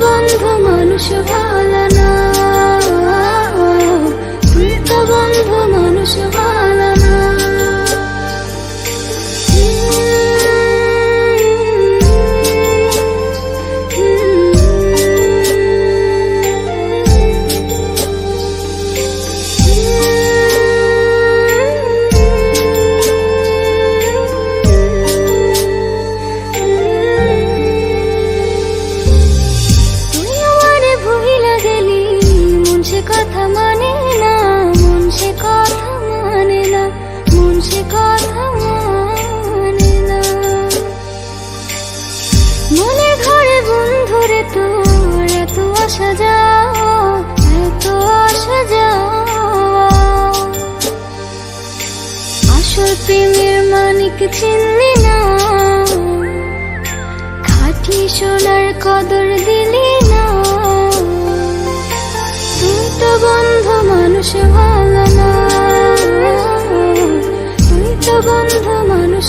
বন্ধু মানুষ ভালো কথা মানে না, মন সে কথা মানে না, মন সে কথা মানে না। মনে ঘরে বন্ধুরে তোর এত আসা যাওয়া, এত আসা যাওয়া। আসল প্রেমের মানিক চিনলি না, খাঁটি সোনার কদর দিলি বন্ধু মানুষ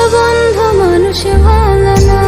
তো মানুষ না।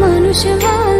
মানুষ